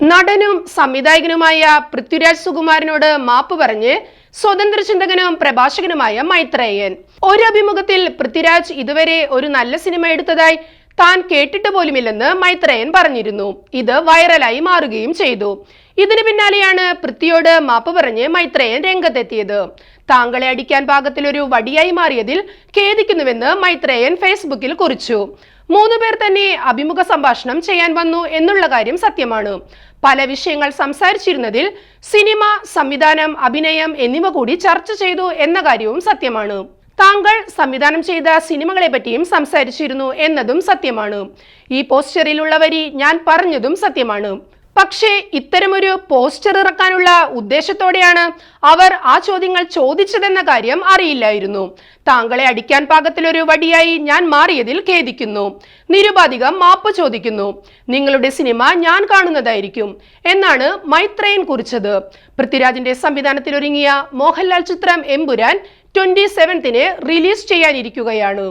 നടനും സംവിധായകനുമായ പൃഥ്വിരാജ് സുകുമാരനോട് മാപ്പ് പറഞ്ഞ് സ്വതന്ത്ര ചിന്തകനും പ്രഭാഷകനുമായ മൈത്രേയൻ. ഒരു അഭിമുഖത്തിൽ പൃഥ്വിരാജ് ഇതുവരെ ഒരു നല്ല സിനിമ എടുത്തതായി താൻ കേട്ടിട്ട് പോലുമില്ലെന്ന് മൈത്രേയൻ പറഞ്ഞിരുന്നു. ഇത് വൈറലായി മാറുകയും ചെയ്തു. ഇതിനു പിന്നാലെയാണ് പൃഥ്വിയോട് മാപ്പ് പറഞ്ഞ് മൈത്രേയൻ രംഗത്തെത്തിയത്. താങ്കളെ അടിക്കാൻ പാകത്തിൽ ഒരു വടിയായി മാറിയതിൽ ഖേദിക്കുന്നുവെന്ന് മൈത്രേയൻ ഫേസ്ബുക്കിൽ കുറിച്ചു. മൂന്ന് പേർ തന്നെ അഭിമുഖ സംഭാഷണം ചെയ്യാൻ വന്നു എന്നുള്ള കാര്യം സത്യമാണ്. പല വിഷയങ്ങൾ സംസാരിച്ചിരുന്നതിൽ സിനിമ സംവിധാനം അഭിനയം എന്നിവ കൂടി ചർച്ച ചെയ്തു എന്ന കാര്യവും സത്യമാണ്. താങ്കൾ സംവിധാനം ചെയ്ത സിനിമകളെ പറ്റിയും സംസാരിച്ചിരുന്നു എന്നതും സത്യമാണ്. ഈ പോസ്റ്ററിലുള്ള വരി ഞാൻ പറഞ്ഞതും സത്യമാണ്. പക്ഷേ ഇത്തരമൊരു പോസ്റ്റർ ഇറക്കാനുള്ള ഉദ്ദേശത്തോടെയാണ് അവർ ആ ചോദ്യങ്ങൾ ചോദിച്ചതെന്ന കാര്യം അറിയില്ലായിരുന്നു. താങ്കളെ അടിക്കാൻ പാകത്തിലൊരു വടിയായി ഞാൻ മാറിയതിൽ ഖേദിക്കുന്നു. നിരുപാധികം മാപ്പ് ചോദിക്കുന്നു. നിങ്ങളുടെ സിനിമ ഞാൻ കാണുന്നതായിരിക്കും. എന്നാണ് മൈത്രേയൻ കുറിച്ചത്. പൃഥ്വിരാജിന്റെ സംവിധാനത്തിലൊരുങ്ങിയ മോഹൻലാൽ ചിത്രം എമ്പുരാൻ ട്വന്റി സെവൻത്തിന് റിലീസ് ചെയ്യാനിരിക്കുകയാണ്.